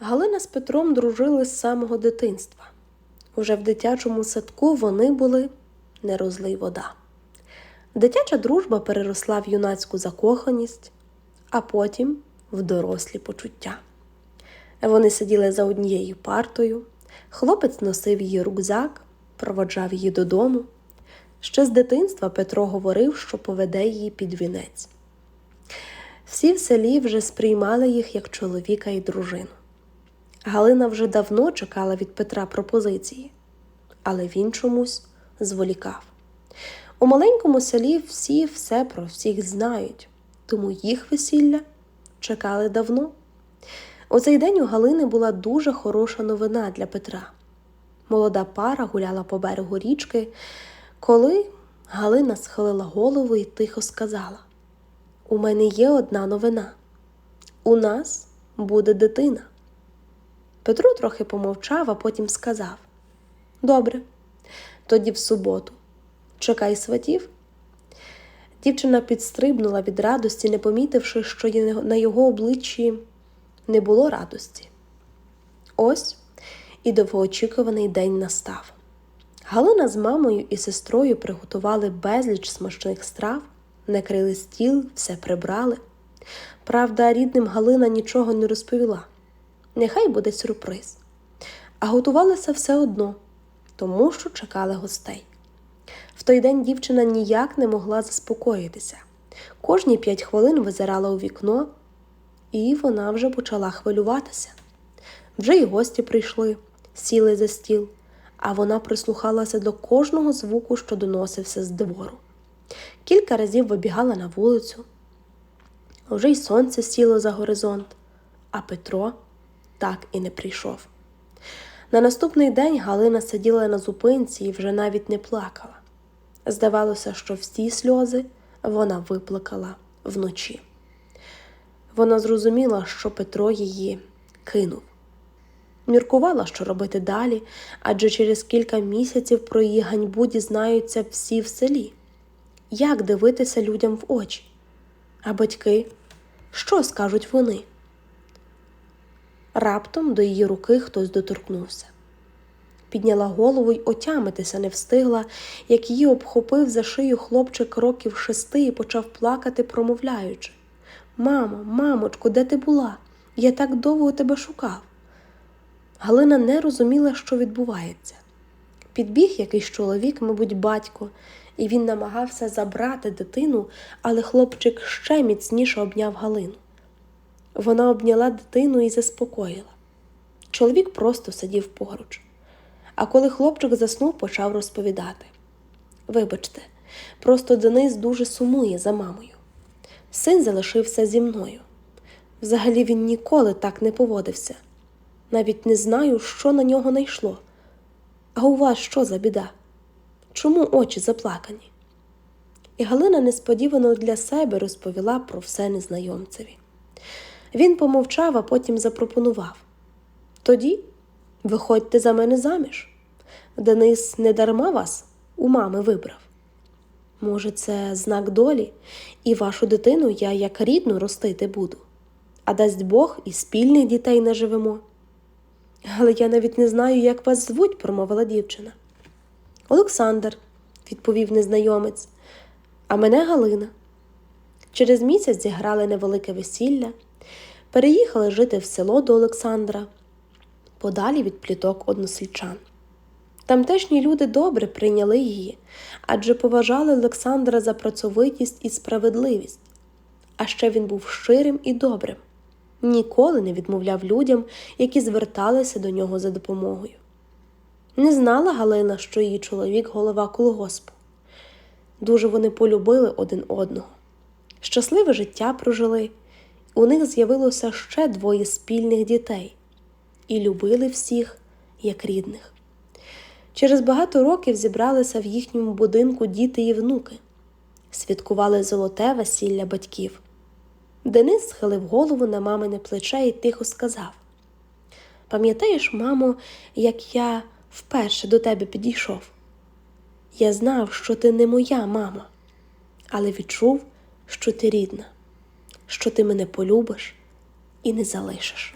Галина з Петром дружили з самого дитинства. Уже в дитячому садку вони були не розлий вода. Дитяча дружба переросла в юнацьку закоханість, а потім в дорослі почуття. Вони сиділи за однією партою, хлопець носив її рюкзак, проводжав її додому. Ще з дитинства Петро говорив, що поведе її під вінець. Всі в селі вже сприймали їх як чоловіка і дружину. Галина вже давно чекала від Петра пропозиції, але він чомусь зволікав. У маленькому селі всі все про всіх знають, тому їх весілля чекали давно. У цей день у Галини була дуже хороша новина для Петра. Молода пара гуляла по берегу річки, коли Галина схилила голову і тихо сказала: У мене є одна новина. У нас буде дитина. Петро трохи помовчав, а потім сказав: Добре, тоді в суботу. Чекай сватів. Дівчина підстрибнула від радості, не помітивши, що на його обличчі не було радості. Ось і довгоочікуваний день настав. Галина з мамою і сестрою приготували безліч смачних страв, накрили стіл, все прибрали. Правда, рідним Галина нічого не розповіла. Нехай буде сюрприз. А готувалася все одно, тому що чекали гостей. В той день дівчина ніяк не могла заспокоїтися. Кожні п'ять хвилин визирала у вікно, і вона вже почала хвилюватися. Вже й гості прийшли, сіли за стіл, а вона прислухалася до кожного звуку, що доносився з двору. Кілька разів вибігала на вулицю. Вже й сонце сіло за горизонт, а Петро так і не прийшов. На наступний день Галина сиділа на зупинці і вже навіть не плакала. Здавалося, що всі сльози вона виплакала вночі. Вона зрозуміла, що Петро її кинув. Міркувала, що робити далі, адже через кілька місяців про її ганьбу дізнаються всі в селі. Як дивитися людям в очі? А батьки, що скажуть вони? Раптом до її руки хтось доторкнувся. Підняла голову й отямитися не встигла, як її обхопив за шию хлопчик років шести і почав плакати, промовляючи Мамо, мамочко, де ти була? Я так довго тебе шукав. Галина не розуміла, що відбувається. Підбіг якийсь чоловік, мабуть, батько, і він намагався забрати дитину, але хлопчик ще міцніше обняв Галину. Вона обняла дитину і заспокоїла. Чоловік просто сидів поруч. А коли хлопчик заснув, почав розповідати: Вибачте, просто Денис дуже сумує за мамою. Син залишився зі мною. Взагалі він ніколи так не поводився. Навіть не знаю, що на нього найшло. А у вас що за біда? Чому очі заплакані? І Галина несподівано для себе розповіла про все незнайомцеві. Він помовчав, а потім запропонував тоді виходьте за мене заміж. Денис не дарма вас у мами вибрав. Може, це знак долі, і вашу дитину я як рідну ростити буду, а дасть Бог і спільних дітей наживемо. Але я навіть не знаю, як вас звуть, промовила дівчина. Олександр, відповів незнайомець, а мене Галина. Через місяць зіграли невелике весілля, переїхали жити в село до Олександра, подалі від пліток односельчан. Тамтешні люди добре прийняли її, адже поважали Олександра за працьовитість і справедливість. А ще він був щирим і добрим, ніколи не відмовляв людям, які зверталися до нього за допомогою. Не знала Галина, що її чоловік голова колгоспу. Дуже вони полюбили один одного. Щасливе життя прожили, у них з'явилося ще двоє спільних дітей і любили всіх як рідних. Через багато років зібралися в їхньому будинку діти і внуки, святкували золоте весілля батьків. Денис схилив голову на мамине плече і тихо сказав: Пам'ятаєш, мамо, як я вперше до тебе підійшов? Я знав, що ти не моя мама, але відчув, що ти рідна, що ти мене полюбиш і не залишиш.